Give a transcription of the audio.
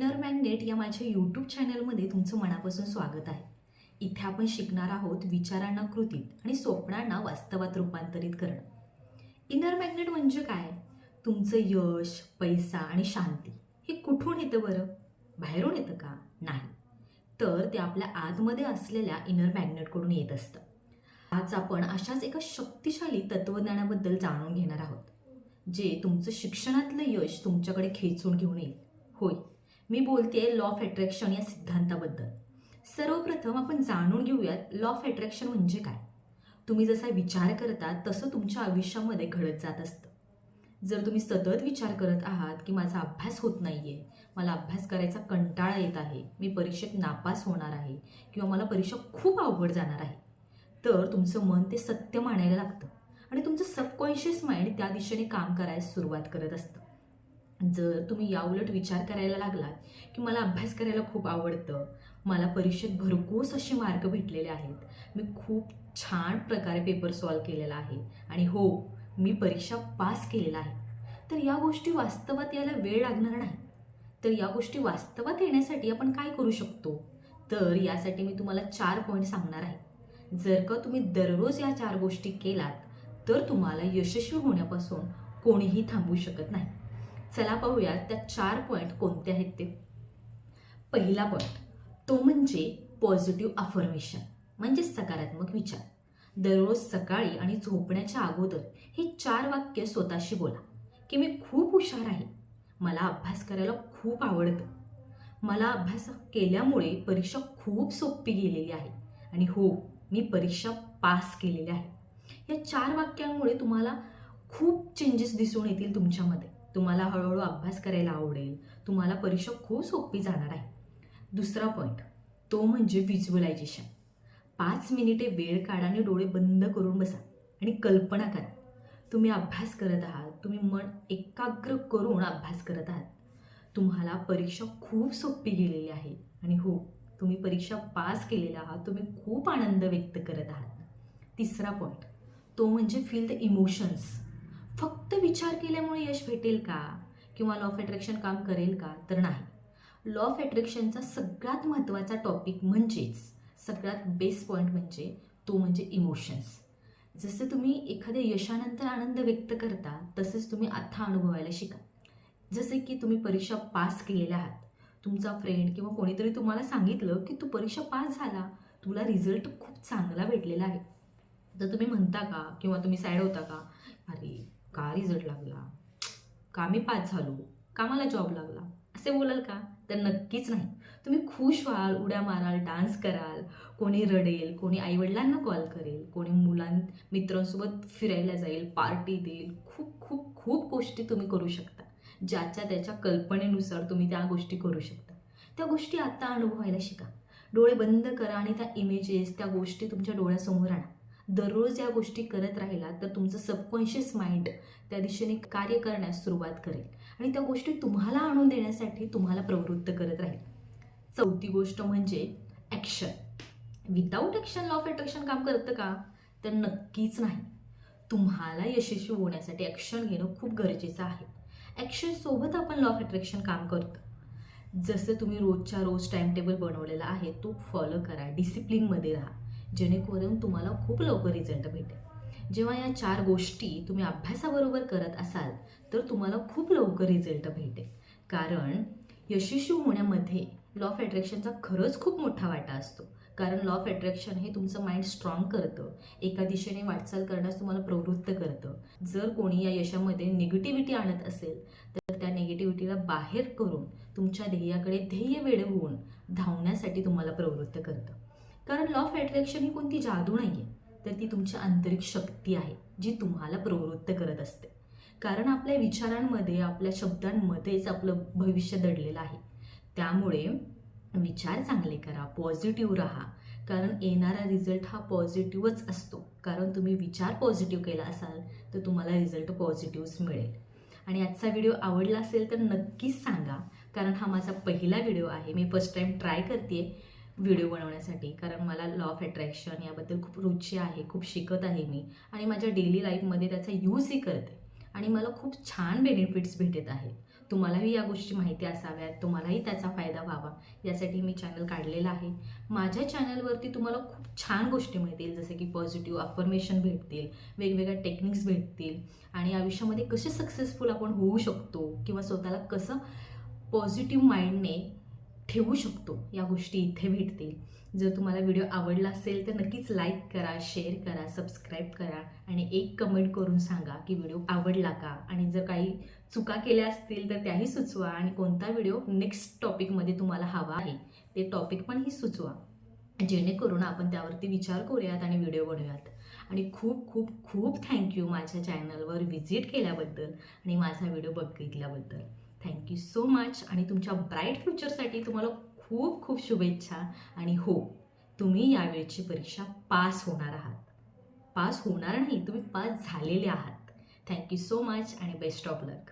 Inner magnet या माझ्या YouTube चॅनलमध्ये तुमचं मनापासून स्वागत आहे. इथे आपण शिकणार आहोत विचारांना कृतीत आणि स्वप्नांना वास्तवात रूपांतरित करणं. इनर मॅग्नेट म्हणजे काय? तुमचं यश पैसा आणि शांती. हे कुठून येतं बरं? बाहेरून येतं का? नाही. तर ते आपल्या आतमध्ये असलेल्या इनर मॅग्नेटकडून येत असतं. आज आपण अशाच एका शक्तिशाली तत्त्वज्ञानाबद्दल जाणून घेणार आहोत जे तुमचं शिक्षणातलं यश तुमच्याकडे खेचून घेऊन येईल. होय. मी बोलते लॉ ऑफ अट्रॅक्शन या सिद्धांताबद्दल. सर्वप्रथम आपण जाणून घेऊयात लॉ ऑफ अट्रॅक्शन म्हणजे काय? तुम्ही जसा विचार करता तसं तुमच्या आयुष्यामध्ये घडत जात असतं. जर तुम्ही सतत विचार करत आहात की माझा अभ्यास होत नाही आहे मला अभ्यास करायचा कंटाळा येत आहे मी परीक्षेत नापास होणार आहे किंवा मला परीक्षा खूप अवघड जाणार आहे तर तुमचं मन ते सत्य मानायला लागतं. आणि तुमचं सबकॉन्शियस माइंड त्या दिशेने काम करायला सुरुवात करत असतं. जर तुम्ही याउलट विचार करायला लागलात की मला अभ्यास करायला खूप आवडतं मला परीक्षेत भरघोस असे मार्क भेटलेले आहेत मी खूप छान प्रकारे पेपर सॉल्व केलेला आहे आणि हो मी परीक्षा पास केलेला आहे तर या गोष्टी वास्तवात यायला वेळ लागणार नाही. तर या गोष्टी वास्तवात येण्यासाठी आपण काय करू शकतो? तर यासाठी मी तुम्हाला चार पॉईंट सांगणार आहे. जर का तुम्ही दररोज या चार गोष्टी केलात तर तुम्हाला यशस्वी होण्यापासून कोणीही थांबू शकत नाही. चला पाहूया त्या चार पॉईंट कोणते आहेत ते. पहिला पॉईंट तो म्हणजे पॉझिटिव्ह अफर्मेशन म्हणजे सकारात्मक विचार. दररोज सकाळी आणि झोपण्याच्या अगोदर हे चार वाक्य स्वतःशी बोला की मी खूप हुशार आहे मला अभ्यास करायला खूप आवडतं. मला अभ्यास केल्यामुळे परीक्षा खूप सोपी गेलेली आहे आणि हो मी परीक्षा पास केलेली आहे. या चार वाक्यांमुळे तुम्हाला खूप चेंजेस दिसून येतील तुमच्यामध्ये. तुम्हाला हळूहळू अभ्यास करायला आवडेल. तुम्हाला परीक्षा खूप सोपी जाणार आहे. दुसरा पॉईंट तो म्हणजे व्हिज्युअलायझेशन पाच मिनिटे वेळ काढा आणि डोळे बंद करून बसा आणि कल्पना करा. तुम्ही अभ्यास करत आहात तुम्ही मन एकाग्र करून अभ्यास करत आहात. तुम्हाला परीक्षा खूप सोपी गेलेली आहे. आणि हो तुम्ही परीक्षा पास केलेला आहात तुम्ही खूप आनंद व्यक्त करत आहात. तिसरा पॉईंट तो म्हणजे फील द इमोशन्स फक्त विचार केल्यामुळे यश भेटेल का? किंवा लॉ ऑफ अट्रॅक्शन काम करेल का? तर नाही. लॉ ऑफ अट्रॅक्शनचा सगळ्यात महत्त्वाचा टॉपिक म्हणजेच सगळ्यात बेस्ट पॉईंट म्हणजे तो म्हणजे इमोशन्स जसं तुम्ही एखाद्या यशानंतर आनंद व्यक्त करता तसेच तुम्ही आत्ता अनुभवायला शिका. जसे की तुम्ही परीक्षा पास केलेल्या आहात. तुमचा फ्रेंड किंवा कोणीतरी तुम्हाला सांगितलं की तू परीक्षा पास झाला. तुला रिझल्ट खूप चांगला भेटलेला आहे. तर तुम्ही म्हणता का? किंवा तुम्ही सॅड होता का? अरे का रिझल्ट लागला. का मी पास झालो. का मला जॉब लागला. असे बोलाल का? तर नक्कीच नाही. तुम्ही खुश व्हाल उड्या माराल डान्स कराल. कोणी रडेल कोणी आईवडिलांना कॉल करेल कोणी मुलां मित्रांसोबत फिरायला जाईल पार्टी देईल. खूप खूप खूप गोष्टी तुम्ही करू शकता. ज्याच्या त्याच्या कल्पनेनुसार तुम्ही त्या गोष्टी करू शकता. त्या गोष्टी आत्ता अनुभवायला शिका. डोळे बंद करा आणि त्या इमेजेस त्या गोष्टी तुमच्या डोळ्यासमोर आणा. दररोज या गोष्टी करत राहिला तर तुमचं सबकॉन्शियस माइंड त्या दिशेने कार्य करण्यास सुरुवात करेल. आणि त्या गोष्टी तुम्हाला आणून देण्यासाठी तुम्हाला प्रवृत्त करत राहील. चौथी गोष्ट म्हणजे action without action law of attraction काम करतं का? तर नक्कीच नाही. तुम्हाला यशस्वी होण्यासाठी ॲक्शन घेणं खूप गरजेचं आहे. ॲक्शनसोबत आपण लॉ ऑफ अट्रॅक्शन काम करतो. जसं तुम्ही रोजच्या रोज टाईमटेबल बनवलेला आहे तो फॉलो करा. डिसिप्लिनमध्ये राहा. जेणेकरून तुम्हाला खूप लवकर रिझल्ट भेटेल. जेव्हा या चार गोष्टी तुम्ही अभ्यासाबरोबर करत असाल तर तुम्हाला खूप लवकर रिझल्ट भेटेल. कारण यशस्वी होण्यामध्ये लॉ ऑफ अट्रॅक्शनचा खरंच खूप मोठा वाटा असतो. कारण लॉ ऑफ अट्रॅक्शन हे तुमचं माइंड स्ट्रॉंग करतं. एका दिशेने वाटचाल करण्यास तुम्हाला प्रवृत्त करतं. जर कोणी या यशामध्ये निगेटिव्हिटी आणत असेल तर त्या निगेटिव्हिटीला बाहेर करून तुमच्या ध्येयाकडे ध्येय वेळ होऊन धावण्यासाठी तुम्हाला प्रवृत्त करतं. कारण लॉ ऑफ अट्रॅक्शन ही कोणती जादू नाही आहे तर ती तुमची आंतरिक शक्ती आहे जी तुम्हाला प्रवृत्त करत असते. कारण आपल्या विचारांमध्ये आपल्या शब्दांमध्येच आपलं भविष्य दडलेलं आहे. त्यामुळे विचार चांगले करा पॉझिटिव्ह राहा. कारण येणारा रिझल्ट हा पॉझिटिव्हच असतो. कारण तुम्ही विचार पॉझिटिव्ह केला असाल तर तुम्हाला रिझल्ट पॉझिटिव्हच मिळेल. आणि आजचा व्हिडिओ आवडला असेल तर नक्कीच सांगा. कारण हा माझा पहिला व्हिडिओ आहे. मी फर्स्ट टाईम ट्राय करते व्हिडिओ बनवण्यासाठी. कारण मला लॉ ऑफ अट्रॅक्शन याबद्दल खूप रुची आहे खूप शिकत आहे मी. आणि माझ्या डेली लाईफमध्ये त्याचा यूजही करते. आणि मला खूप छान बेनिफिट्स भेटत आहेत. तुम्हालाही या गोष्टी माहिती असाव्यात तुम्हालाही त्याचा फायदा व्हावा. यासाठी मी चॅनल काढलेला आहे. माझ्या चॅनलवरती तुम्हाला खूप छान गोष्टी मिळतील. जसे की पॉझिटिव्ह अफर्मेशन भेटतील वेगवेगळ्या टेक्निक्स भेटतील. आणि आयुष्यामध्ये कसे सक्सेसफुल आपण होऊ शकतो? किंवा स्वतःला कसं पॉझिटिव्ह माइंडने ठेवू शकतो या गोष्टी इथे भेटतील. जर तुम्हाला व्हिडिओ आवडला असेल तर नक्कीच लाईक करा शेअर करा सबस्क्राईब करा आणि एक कमेंट करून सांगा की व्हिडिओ आवडला का? आणि जर काही चुका केल्या असतील तर त्याही सुचवा आणि कोणता व्हिडिओ नेक्स्ट टॉपिकमध्ये तुम्हाला हवा आहे ते टॉपिक पणही सुचवा. जेणेकरून आपण त्यावरती विचार करूयात आणि व्हिडिओ बनवूयात. आणि खूप खूप खूप थँक्यू माझ्या चॅनलवर व्हिजिट केल्याबद्दल आणि माझा व्हिडिओ बघितल्याबद्दल. थँक्यू सो मच आणि तुमच्या ब्राईट फ्युचरसाठी तुम्हाला खूप खूप शुभेच्छा. आणि हो तुम्ही यावेळची परीक्षा पास होणार आहात. पास होणार नाही तुम्ही पास झालेले आहात. थँक्यू सो मच आणि बेस्ट ऑफ लक